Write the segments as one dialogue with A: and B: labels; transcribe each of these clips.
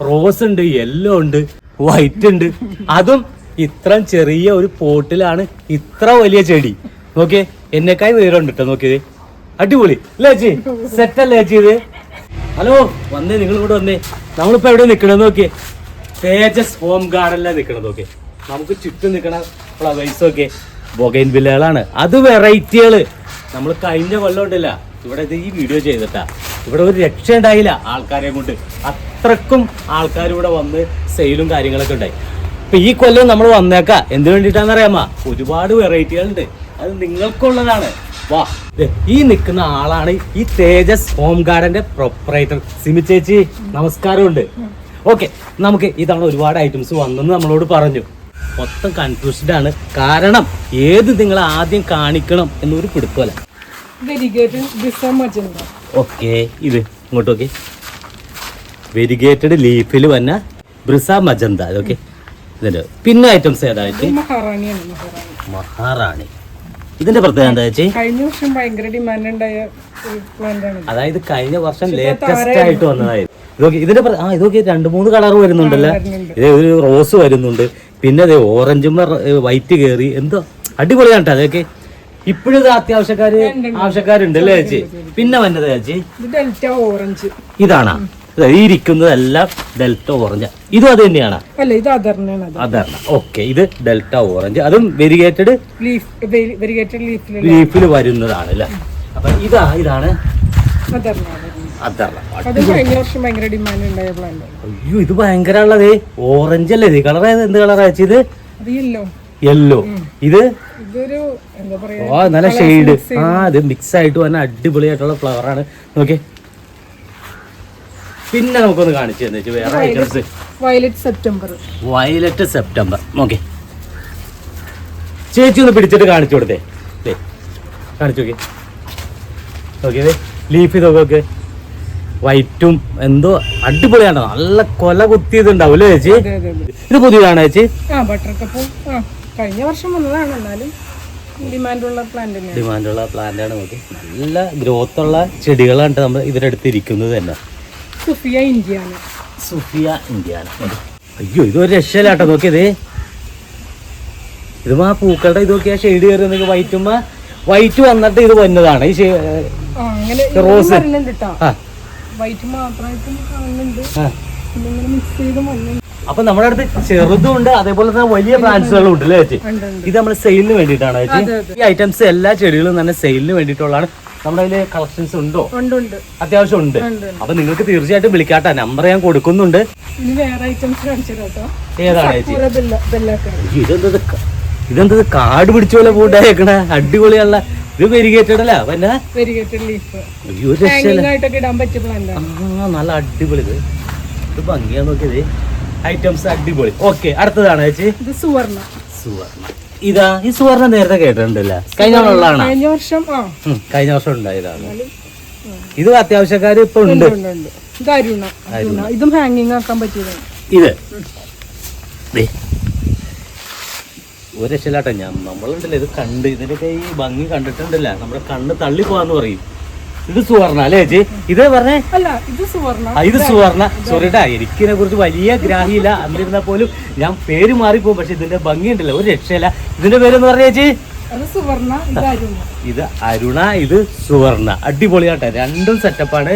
A: Rose ഉണ്ട് yellow ഉണ്ട് white ഉണ്ട്. അതും ഇത്ര ചെറിയ ഒരു പോട്ടിലാണ് ഇത്ര വലിയ ചെടി. നോക്കിയേ എന്നെക്കായി ഉയരമുണ്ട് കേട്ടോ നോക്കിയത് അടിപൊളി. അല്ലേ ചേച്ചി സെറ്റ് അല്ലേ ചേച്ചി ഹലോ വന്നേ നിങ്ങൾ ഇവിടെ വന്നേ. നമ്മളിപ്പോ എവിടെ നിൽക്കണെന്ന് നോക്കിയേ? തേജസ് ഹോം ഗാർഡനിലാണ് നിൽക്കണത് നോക്കിയേ. നമുക്ക് ചുറ്റും നിൽക്കണ ഫ്ലവേഴ്സ് ഒക്കെ ബൊഗൈൻ വില്ലകളാണ്. അത് വെറൈറ്റികൾ നമ്മൾ കഴിഞ്ഞ കൊല്ലം ഉണ്ടല്ല. ഇവിടെ ഇത് ഈ വീഡിയോ ചെയ്തിട്ടാ. ഇവിടെ ഒരു രക്ഷ ഉണ്ടായില്ല ആൾക്കാരെ കൊണ്ട്. അത്രക്കും ആൾക്കാർ ഇവിടെ വന്ന് സെയിലും കാര്യങ്ങളൊക്കെ ഉണ്ടായി. അപ്പൊ ഈ കൊല്ലം നമ്മൾ വന്നേക്കാ. എന്ത് വേണ്ടിയിട്ടാന്ന് അറിയാമോ ഒരുപാട് വെറൈറ്റികളുണ്ട്. അത് നിങ്ങൾക്കുള്ളതാണ്. വാ ഈ നിൽക്കുന്ന ആളാണ് ഈ തേജസ് ഹോം ഗാർഡന്റെ പ്രൊപ്പറേറ്റർ സിമി ചേച്ചി നമസ്കാരമുണ്ട്. ഓക്കെ നമുക്ക് ഇതാണ് ഒരുപാട് ഐറ്റംസ് വന്നെന്ന് നമ്മളോട് പറഞ്ഞു. മൊത്തം കൺഫ്യൂസ്ഡ് ആണ്. കാരണം ഏത് നിങ്ങൾ ആദ്യം കാണിക്കണം എന്നൊരു പിടുക്കമല്ല
B: വെരിഗേറ്റഡ് ദിസ മജന്ത
A: ഓക്കെ ഇത് ഇങ്ങോട്ട് നോക്കി. വെരിഗേറ്റഡ് ലീഫിൽ വന്ന ബ്രിസ മജന്ത ഓക്കെ ഇതിന്റെ പിന്നെ ഐറ്റംസ് ഏതായിട്ട്?
B: മഹാറാണിയാണ് മഹാറാണി
A: മഹാറാണി. ഇതിന്റെ പ്രത്യേകത എന്താ വെച്ചാൽ
B: കഴിഞ്ഞ വർഷം ഭയങ്കര ഡിമാൻഡ് ഉണ്ടായ
A: അതായത് കഴിഞ്ഞ വർഷം ലേറ്റസ്റ്റ് ആയിട്ട് വന്നതായിരുന്നു ഇതൊക്കെ ഇതിന്റെ ആ ഇതൊക്കെ രണ്ട് മൂന്ന് കളർ വരുന്നുണ്ടല്ലോ.
B: വരുന്നുണ്ട്.
A: ഇത് ഒരു റോസ് വരുന്നുണ്ട്. പിന്നെ അതെ ഓറഞ്ചും വൈറ്റ് കയറി. എന്തോ അടിപൊളിയാണ് കേട്ടോ അതൊക്കെ. ഇപ്പോഴും അത്യാവശ്യക്കാര് ആവശ്യക്കാരുണ്ട് അല്ലേ ചേച്ചി? പിന്നെ വന്നത് ചേച്ചി?
B: Delta orange.
A: ഇതാണാ? ഈ ഇരിക്കുന്നതെല്ലാം ഡെൽറ്റ ഓറഞ്ച്. ഇതും അത് തന്നെയാണ്?
B: അല്ല ഇത്
A: ഓക്കെ ഇത് ഡെൽറ്റ ഓറഞ്ച്. അതും വെരിഗേറ്റഡ് ലീഫിൽ വരുന്നതാണ് അല്ലേ? അപ്പൊ ഇതാ ഇതാണ്. അയ്യോ ഇത് ഭയങ്കര ഉള്ളതേ ഓറഞ്ച് അല്ലേ ഇത് കളർ എന്ത് കളറാ
B: ഇത്? യെല്ലോ
A: ഇത്? ഓ നല്ല ഷെയ്ഡ് ആ ഇത് മിക്സ് ആയിട്ട് വന്ന അടിപൊളിയായിട്ടുള്ള ഫ്ലവർ ആണ്. നോക്കേ പിന്നെ നമുക്കൊന്ന് കാണിച്ചു തന്നെ വേറെ items
B: violet September
A: violet September നോക്കി ചേച്ചി ഒന്ന് പിടിച്ചിട്ട് കാണിച്ചു കൊടുത്തേ. കാണിച്ചു നോക്കി നോക്കിയതേ ലീഫ് ഇതൊക്കെ വൈറ്റും എന്തോ അടിപൊളിയാണ്? നല്ല കൊല കുത്തിയതുണ്ടാവും അല്ലേ ചേച്ചി? ഇത് പുതിയതാണ് ചേച്ചി?
B: ബട്ടർ കപ്പും കഴിഞ്ഞ വർഷം വന്നതാണ് എന്നാലും ഡിമാൻഡ് ഉള്ള പ്ലാന്റ് തന്നെയാണ്.
A: ഡിമാൻഡുള്ള പ്ലാന്റ് ആണ് നോക്കി. നല്ല ഗ്രോത്ത് ഉള്ള ചെടികളാണ് നമ്മൾ ഇതിന്റെ അടുത്ത് ഇരിക്കുന്നത് തന്നെ.
B: സുഫിയ ഇന്ത്യാന
A: സുഫിയ ഇന്ത്യാന അയ്യോ ഇതൊരു രക്ഷയിലാട്ടോ. നോക്കിയത് ഇതും. ആ പൂക്കളുടെ ഇത് നോക്കിയാ ഷെയ്ഡ് കയറി വൈറ്റുമ്മ വൈറ്റ് വന്നിട്ട് ഇത് വന്നതാണ്. ഈ റോസ്.
B: വൈറ്റ് മാത്രമായിട്ടും കാണുന്നുണ്ട് മിക്സ് ചെയ്ത്
A: അപ്പൊ നമ്മുടെ അടുത്ത് ചെറുതും ഉണ്ട് അതേപോലെ തന്നെ വലിയ പ്ലാന്റ്സുകളും ഉണ്ട് അല്ലേ ചേച്ചി? ഇത് നമ്മൾ സെയിലിന് വേണ്ടിയിട്ടാണ് ചേച്ചി. ഈ ഐറ്റംസ് എല്ലാ ചെടികളും തന്നെ സെയിലിന് വേണ്ടിയിട്ടുള്ളതാണ്. നമ്മുടെ അതിൽ കളക്ഷൻസ് ഉണ്ടോ? അത്യാവശ്യം ഉണ്ട്. അപ്പൊ നിങ്ങൾക്ക് തീർച്ചയായിട്ടും വിളിക്കാട്ട. നമ്പർ ഞാൻ കൊടുക്കുന്നുണ്ട്. ഏതാണ് ചേച്ചി? ഇതെന്തത് ഇതെന്തത് കാട് പിടിച്ച പോലെ പൂട്ടായേക്കണ അടിപൊളിയുള്ള ഇത് വെരിഗേറ്റഡ് അല്ല? പിന്നെ നല്ല അടിപൊളി ഇത് ഭംഗിയാ നോക്കിയത്. ഐറ്റംസ് അടിപൊളി. ഓക്കെ അടുത്തതാണ് ചേച്ചി.
B: ഇത് സുവർണ.
A: സുവർണ. ഇതാ ഈ സുവർണ നേരത്തെ കേട്ടിട്ടുണ്ടല്ലേ? കഴിഞ്ഞ ഉള്ളതാണ്
B: കഴിഞ്ഞ വർഷം
A: കഴിഞ്ഞ വർഷം ഉണ്ടായതാണ്. ഇത് അത്യാവശ്യക്കാര് ഇപ്പൊ ഉണ്ട്
B: ഇത് അരുണ. ഇതും ഹാങ്ങിങ് ആക്കാൻ പറ്റിയതാണ്.
A: ഇത്. ഒരു രക്ഷയില്ലാട്ടെ. ഞാൻ നമ്മളുണ്ടല്ലോ ഇത് കണ്ട് ഇതിന്റെ ഈ ഭംഗി കണ്ടിട്ടുണ്ടല്ല? നമ്മുടെ കണ്ണ് തള്ളി പോവാന്ന് പറയും. ഇത് സുവർണ അല്ലേ ചേച്ചി? ഇത് പറഞ്ഞേ?
B: ഇത് സുവർണ.
A: ഇത് സുവർണ. സോറിട്ടാ എനിക്കിതിനെ കുറിച്ച് വലിയ ഗ്രാഹിയില്ല. അന്നിരുന്ന പോലും ഞാൻ പേര് മാറിപ്പോകും പക്ഷെ ഇതിന്റെ ഭംഗി ഉണ്ടല്ലോ ഒരു രക്ഷയില്ല. ഇതിന്റെ പേരെന്ന് പറഞ്ഞ ചേച്ചി.
B: ഇത് അരുണ.
A: ഇത് സുവർണ. അടിപൊളിയാട്ടെ രണ്ടും സെറ്റപ്പാണ്.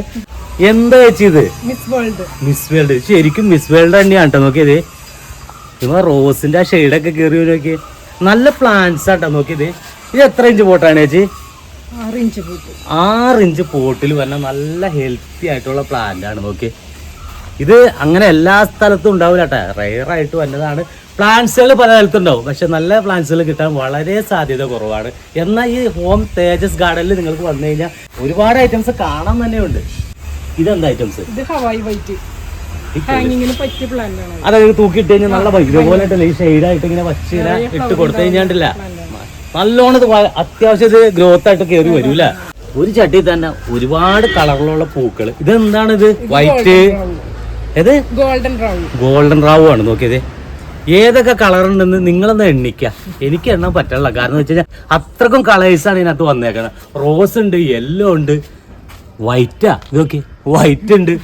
A: എന്താ ചേച്ചി ഇത്?
B: മിസ് വേൾഡ്
A: മിസ് വേൾഡ് ശരിക്കും മിസ് വേൾഡ് തന്നെയാണ് കേട്ടോ നോക്കിയത് ഇപ്പൊ റോസിന്റെ ആ ഷെയ്ഡൊക്കെ കയറി നോക്കിയേ. നല്ല പ്ലാന്റ്സ് ആട്ടോ നോക്കിയത് ഇത്. എത്ര ഇഞ്ച് പോട്ടാണ് ചേച്ചി?
B: ആറ് ഇഞ്ച്
A: പോട്ടിൽ വന്ന നല്ല ഹെൽത്തി ആയിട്ടുള്ള പ്ലാന്റ് ആണ് നോക്കി ഇത് അങ്ങനെ എല്ലാ സ്ഥലത്തും ഉണ്ടാവില്ല കേട്ടോ റെയർ ആയിട്ട് വന്നതാണ്. പ്ലാന്റ്സുകൾ പല സ്ഥലത്തും ഉണ്ടാവും. പക്ഷെ നല്ല പ്ലാന്റ്സുകൾ കിട്ടാൻ വളരെ സാധ്യത കുറവാണ്. എന്നാൽ ഈ ഹോം തേജസ് ഗാർഡനിൽ നിങ്ങൾക്ക് വന്നു കഴിഞ്ഞാൽ ഒരുപാട് ഐറ്റംസ് കാണാൻ തന്നെയുണ്ട്. ഇതെന്താ ഐറ്റംസ്
B: ഇത് ഹവായി വൈറ്റ്
A: അതായത് തൂക്കിയിട്ട് കഴിഞ്ഞാൽ നല്ല ഇതുപോലെ ഉണ്ടല്ലോ ഈ ഷെയ്ഡായിട്ട് ഇങ്ങനെ വച്ച് ഇട്ട് കൊടുത്തു കഴിഞ്ഞാണ്ടില്ല. നല്ലോണം ഇത് അത്യാവശ്യം ഇത് ഗ്രോത്ത് ആയിട്ട് കയറി വരൂല ഒരു ചട്ടി തന്നെ ഒരുപാട് കളറിലുള്ള പൂക്കൾ ഇതെന്താണ് ഇത് വൈറ്റ് ഏത്?
B: ഗോൾഡൻ റാവു
A: ഗോൾഡൻ റാവു ആണ്. നോക്കിയത്. ഏതൊക്കെ കളർ ഉണ്ടെന്ന് നിങ്ങളൊന്ന് എണ്ണിക്ക. എനിക്ക് എണ്ണാൻ പറ്റില്ല കാരണം വെച്ച് കഴിഞ്ഞാൽ അത്രക്കും കളേഴ്സ് ആണ് ഇതിനകത്ത് വന്നേക്കുന്നത് റോസ് ഉണ്ട് യെല്ലോ ഉണ്ട്. വൈറ്റാ ഇതൊക്കെ വൈറ്റ് ഉണ്ട്.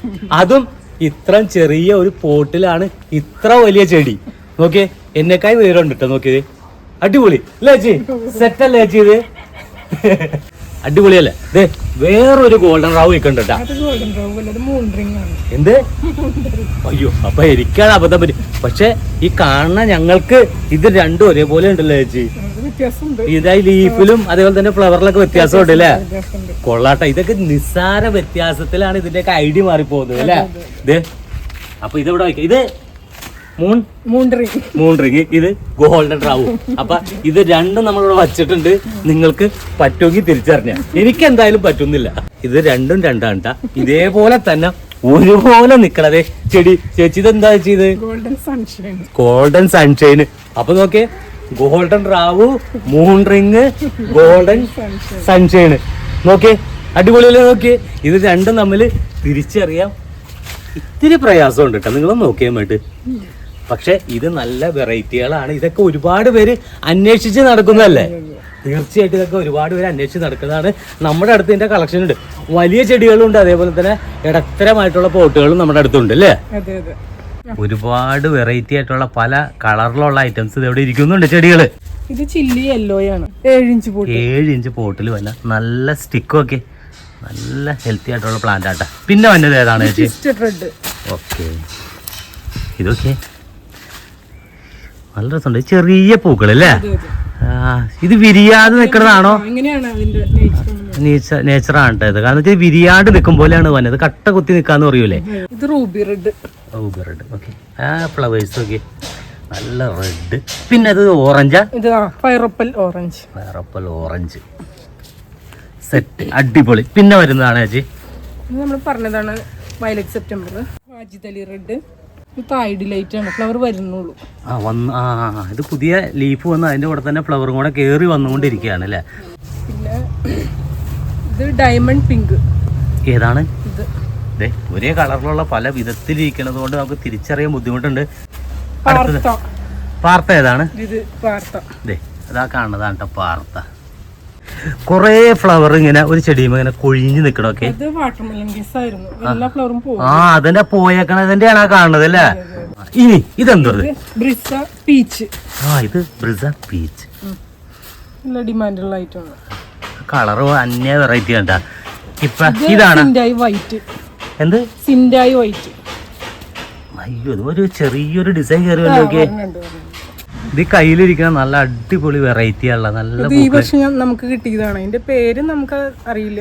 A: അതും ഇത്ര ചെറിയ ഒരു പോട്ടിലാണ് ഇത്ര വലിയ ചെടി. നോക്കിയേ. എന്നെക്കായി വേറുണ്ട് കേട്ടോ നോക്കിയത്. അടിപൊളി. അല്ലേ ചേച്ചി സെറ്റ് അല്ലേ ചേച്ചി ഇത്? അടിപൊളിയല്ലേ? ദേ വേറൊരു ഗോൾഡൻ റാവ് വെക്കണ്ട എന്ത്? അയ്യോ അപ്പൊ എനിക്കാണ് അബദ്ധം പറ്റി. പക്ഷെ ഈ കാണുന്ന ഞങ്ങൾക്ക് ഇത് രണ്ടും ഒരേപോലെ ഉണ്ടല്ലോ ചേച്ചി ഇതായി ലീഫിലും അതേപോലെ തന്നെ ഫ്ലവറിലൊക്കെ വ്യത്യാസമുണ്ട് അല്ലേ? കൊള്ളാട്ട. ഇതൊക്കെ നിസ്സാര വ്യത്യാസത്തിലാണ് ഇതിന്റെയൊക്കെ ഐഡിയ മാറിപ്പോകുന്നത് അല്ലേ? ഇത് അപ്പൊ ഇതെവിടെ വയ്ക്കാം ഇത് മൂൺ?
B: മൂൺ
A: മൂൺ റിങ് ഇത് ഗോൾഡൻ റാവു. അപ്പൊ ഇത് രണ്ടും നമ്മളിവിടെ വച്ചിട്ടുണ്ട്. നിങ്ങൾക്ക് പറ്റുമെങ്കിൽ തിരിച്ചറിഞ്ഞ. എനിക്ക് എന്തായാലും പറ്റുന്നില്ല. ഇത് രണ്ടും രണ്ടാണ് ട്ടാ. ഇതേപോലെ തന്നെ ഒരുപോലെ നിക്കണതേ ചെടി. ചേച്ചി ഇത് എന്താ ചെയ്ത്
B: ഗോൾഡൻ സൺഷൈൻ.
A: ഗോൾഡൻ സൺഷൈന് അപ്പൊ നോക്കിയേ ഗോൾഡൻ റാവു മൂൺ റിങ് ഗോൾഡൻ സൺഷൈൻ. നോക്കിയേ അടിപൊളിയല്ലേ നോക്കിയേ ഇത് രണ്ടും തമ്മിൽ തിരിച്ചറിയാം ഇത്തിരി പ്രയാസമുണ്ട് കേട്ടോ നിങ്ങളൊന്ന് നോക്കിയാൽ വേണ്ടി പക്ഷെ ഇത് നല്ല വെറൈറ്റികളാണ്. ഇതൊക്കെ ഒരുപാട് പേര് അന്വേഷിച്ച് നടക്കുന്നതല്ലേ? തീർച്ചയായിട്ടും ഇതൊക്കെ ഒരുപാട് പേര് അന്വേഷിച്ച് നടക്കുന്നതാണ്. നമ്മുടെ അടുത്ത് ഇതിന്റെ കളക്ഷൻ ഉണ്ട്. വലിയ ചെടികളുണ്ട്. അതേപോലെ തന്നെ ഇടത്തരമായിട്ടുള്ള പോട്ടുകളും നമ്മുടെ അടുത്തുണ്ട് അല്ലേ? ഒരുപാട് വെറൈറ്റി ആയിട്ടുള്ള പല കളറിലുള്ള ഐറ്റംസ് ഇവിടെ ഇരിക്കുന്നുണ്ട് ചെടികൾ.
B: ഇത് ചില്ലി യെല്ലോയാണ് ഏഴ് ഇഞ്ച്
A: ഏഴ് ഇഞ്ച് പോട്ടിൽ വന്ന നല്ല സ്റ്റിക്കും ഒക്കെ. നല്ല ഹെൽത്തി ആയിട്ടുള്ള പ്ലാന്റ് ആട്ടെ. പിന്നെ വന്നത് ഏതാണ് ഓക്കെ ഇതൊക്കെ നല്ല രസമുണ്ട്. ചെറിയ പൂക്കൾ അല്ലേ ഇത് വിരിയാതെ നിൽക്കുന്നതാണോ?
B: നേച്ചർ
A: കേട്ടോ ഇത്. കാരണം വെച്ചാൽ വിരിയാണ്ട് നിൽക്കും പോലെയാണ് വന്നത്. കട്ട കുത്തി നിൽക്കാന്ന് പറയൂലേ?
B: ഇത് റൂബി റെഡ്.
A: റെഡ്. ഓക്കെ. ആ ഫ്ലവേഴ്സ് ഒക്കെ നല്ല റെഡ്. പിന്നെ അത് ഓറഞ്ചാ?
B: ഇത് fire apple fire apple orange.
A: Fire apple orange. Set അടിപൊളി. പിന്നെ വരുന്നതാണ് ചേച്ചി.
B: നമ്മൾ പറഞ്ഞതാണ് വയലറ്റ് സെപ്റ്റംബർ. വാജിതലി റെഡ്. ഇത് ആണ് ഫ്ലവർ വരുന്നുള്ളൂ.
A: ആ വന്ന് ആ ഇത് പുതിയ ലീഫ് വന്ന് അതിന്റെ കൂടെ തന്നെ ഫ്ലവറും കൂടെ കയറി വന്നുകൊണ്ടിരിക്കുകയാണ് അല്ലേ?
B: പിന്നെ ഇത് ഡയമണ്ട് പിങ്ക്
A: ഏതാണ്?
B: ഇത്.
A: ദേ ഒരേ കളറിലുള്ള പല വിധത്തിലിരിക്കുന്നത് കൊണ്ട് നമുക്ക് തിരിച്ചറിയാൻ ബുദ്ധിമുട്ടുണ്ട്.
B: പാർത്ത.
A: ഏതാണ്?
B: ഇത് പാർത്ത.
A: ദേ അതാ കാണുന്നതാണ് കേട്ടോ പാർത്ത. കുറേ ഫ്ലവർ ഇങ്ങനെ ഒരു ചെടിയും ഇങ്ങനെ കൊഴിഞ്ഞ്
B: നിക്കണൊക്കെ
A: ആ. അതിന്റെ പോയേക്കണതിന്റെയാണ് ആ കാണുന്നത് അല്ലേ? ഇനി ഇതെന്തോ
B: ബ്രിസ പീച്ച്
A: ആ ഇത് ബ്രിസ പീച്ച്
B: ഡിമാൻഡുള്ള ഐറ്റമാണ്
A: കളറ് അന്യ വെറൈറ്റി കണ്ട ഇപ്പൊ ഇതാണ്.
B: വൈറ്റ്
A: എന്ത്?
B: സിൻഡായി വൈറ്റ്
A: അയ്യോ ഇത് ഒരു ചെറിയൊരു ഡിസൈൻ കയറി നോക്കിയേ. ഇത് കയ്യിലിരിക്കുന്ന നല്ല അടിപൊളി വെറൈറ്റി ഉള്ള നല്ല
B: ഈ വർഷം നമുക്ക് കിട്ടിയതാണ്. അതിന്റെ പേര് നമുക്ക് അറിയില്ല.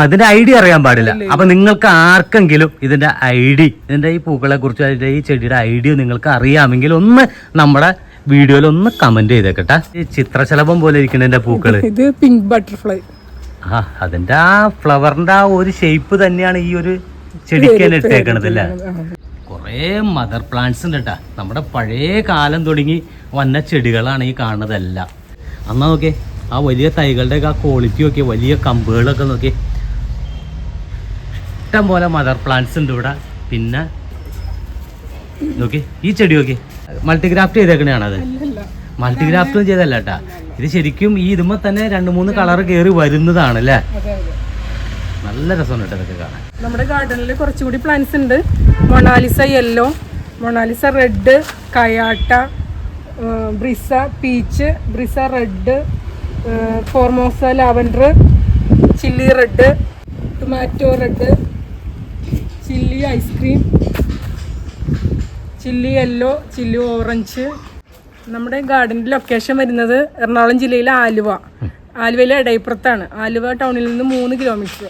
A: അതിന്റെ ഐഡി അറിയാൻ പാടില്ല. അപ്പൊ നിങ്ങൾക്ക് ആർക്കെങ്കിലും ഇതിന്റെ ഐഡി ഇതിന്റെ ഈ പൂക്കളെ കുറിച്ച് അതിന്റെ ഈ ചെടിയുടെ ഐഡിയ നിങ്ങൾക്ക് അറിയാമെങ്കിൽ ഒന്ന് നമ്മുടെ വീഡിയോയിൽ ഒന്ന് കമന്റ് ചെയ്തേക്കട്ടെ. ഈ ചിത്രശലഭം പോലെ ഇരിക്കുന്നതിന്റെ പൂക്കൾ.
B: ഇത് പിങ്ക് ബട്ടർഫ്ലൈ
A: ആ അതിന്റെ ആ ഫ്ലവറിന്റെ ആ ഒരു ഷേപ്പ് തന്നെയാണ് ഈ ഒരു ചെടിക്ക് തന്നെ ഇട്ടേക്കണത് അല്ലേ? കുറേ മദർ പ്ലാന്റ്സ് ഉണ്ട് കേട്ടാ നമ്മുടെ പഴയ കാലം തുടങ്ങി വന്ന ചെടികളാണ് ഈ കാണുന്നതെല്ലാം. അന്നാ നോക്കിയേ ആ വലിയ തൈകളുടെ ആ ക്വാളിറ്റി നോക്കിയേ വലിയ കമ്പുകളൊക്കെ നോക്കിയേ. ഇഷ്ടം പോലെ മദർ പ്ലാന്റ്സ് ഉണ്ട് ഇവിടെ. പിന്നെ നോക്കി ഈ ചെടി നോക്കി മൾട്ടിഗ്രാഫ്റ്റ് ചെയ്തേക്കണയാണ് അത്? മൾട്ടിഗ്രാഫ്റ്റും ചെയ്തല്ല കേട്ടാ ഇത് ശരിക്കും ഈ ഇതുമ്പോ തന്നെ രണ്ട് മൂന്ന് കളർ കയറി വരുന്നതാണ് അല്ലേ നല്ല രസമാണ് കേട്ടോ ഇതൊക്കെ കാണാൻ.
B: നമ്മുടെ ഗാർഡനിൽ കുറച്ചുകൂടി പ്ലാന്റ്സ് ഉണ്ട്. Mona Lisa yellow Mona Lisa red കയാട്ട ബ്രിസ peach ബ്രിസ red Formosa lavender chilli red tomato red chilli ice cream chilli yellow chilli orange നമ്മുടെ ഗാർഡന്റെ ലൊക്കേഷൻ വരുന്നത് എറണാകുളം ജില്ലയിലെ ആലുവ. ആലുവയിലെ ഇടയപ്പുറത്താണ്. ആലുവ ടൗണിൽ നിന്ന് മൂന്ന് കിലോമീറ്റർ